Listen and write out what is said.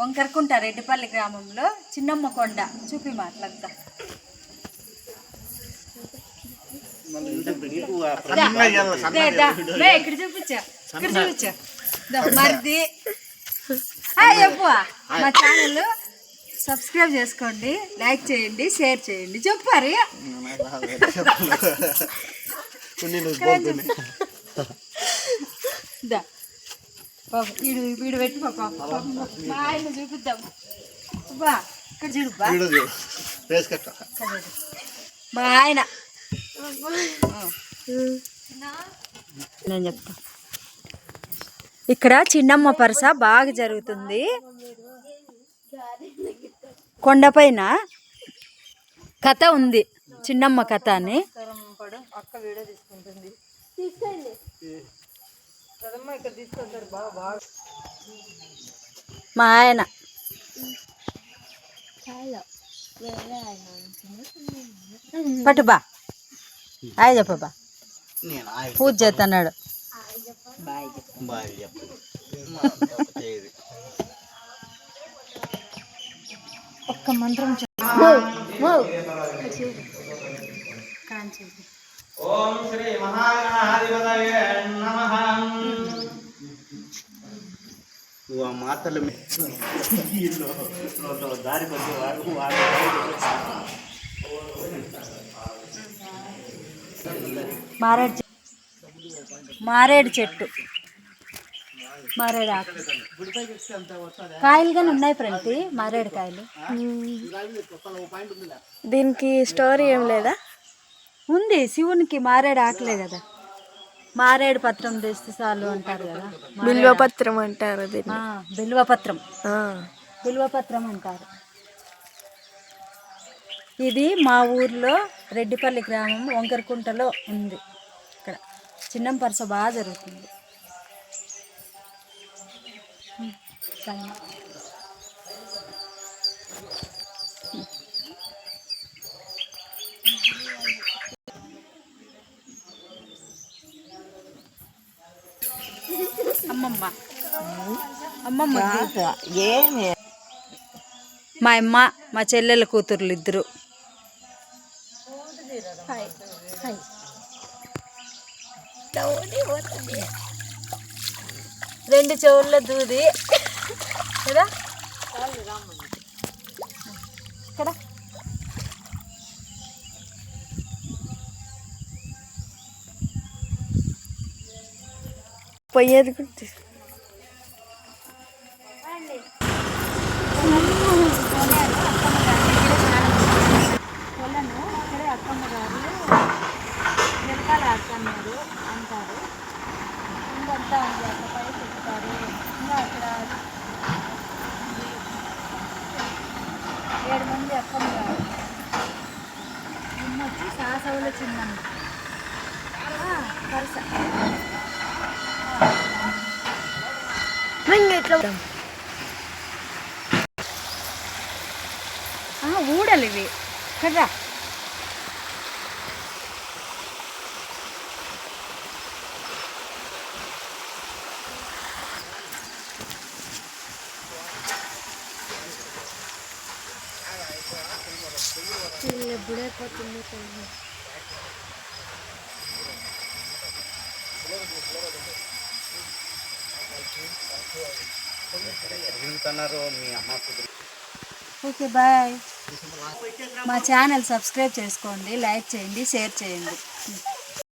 వంకరకుంట రెడ్డిపల్లి గ్రామంలో చిన్నమ్మ కొండ. చూపి మాట్లాడతా. ఇక్కడ చూపించా. ఇక్కడ చూపించా. మరిది. చెప్పు. మా ఛానల్ సబ్స్క్రైబ్ చేసుకోండి లైక్ చేయండి షేర్ చేయండి. చెప్పారు దా. వీడు వీడు పెట్టి మా ఆయన చూపిద్దాం. బా ఇక్కడ చూడు బా ఇక్కడ చూడు. మా ఆయన. నేను చెప్తా. ఇక్కడ చిన్నమ్మ పరస బాగా జరుగుతుంది. కొండపైన కథ ఉంది. చిన్నమ్మ కథ అని. అక్క వీడియో తీసుకుంటుంది. మా ఆయన. పట్టు బా. హాయ్ చెప్ప బా. పూజ చేస్తున్నాడు. ఒక్క మంత్రం. ఓం శ్రీ మహాగణాధిపతయే. మాటలు దారి మారేడు చెట్టు మారేడు చెట్టు. మారేడు ఆకు. కాయలుగానే ఉన్నాయి ఫ్రెండ్ మారేడు కాయలు. దీనికి స్టోరీ ఏం లేదా? ఉంది శివునికి మారేడు ఆకలే కదా. మారేడు పత్రం తెస్తే చాలు అంటారు కదా. బిల్వపత్రం అంటారు దీన్ని. ఆ, బిల్వపత్రం ఆ. బిల్వపత్రం అంటారు. ఇది మా ఊర్లో రెడ్డిపల్లి గ్రామం వంకరకుంటలో ఉంది. ఇక్కడ చిన్నం పరస బాగా జరుగుతుంది. అమ్మమ్మ. అమ్మమ్మ ఏమి? మా అమ్మ మా చెల్లెల కూతుర్లు ఇద్దరు. రెండు చెవుల్లో దూది. కదా? ఇక్కడ పోయేది కూడా తీసు- పొలను ఇక్కడే అక్కమ్మ గారు వెనకాల అక్కన్నారు అంటారు ఇంకంతా ఉంది అక్కడ పై చెప్తారు ఇంకా అక్కడ ఏడు మంది అక్కమ్మ గారు నిన్న వచ్చి సాసవుల చిన్నమ్మ ఆ, వరుస ఇంకా ఎట్లా ఆ, ఊడలు ఇవి కదా తిరుగుతున్నారు మీ అమ్మ కుదురు Okay bye. మా ఛానల్ సబ్స్క్రైబ్ చేసుకోండి లైక్ చేయండి షేర్ చేయండి.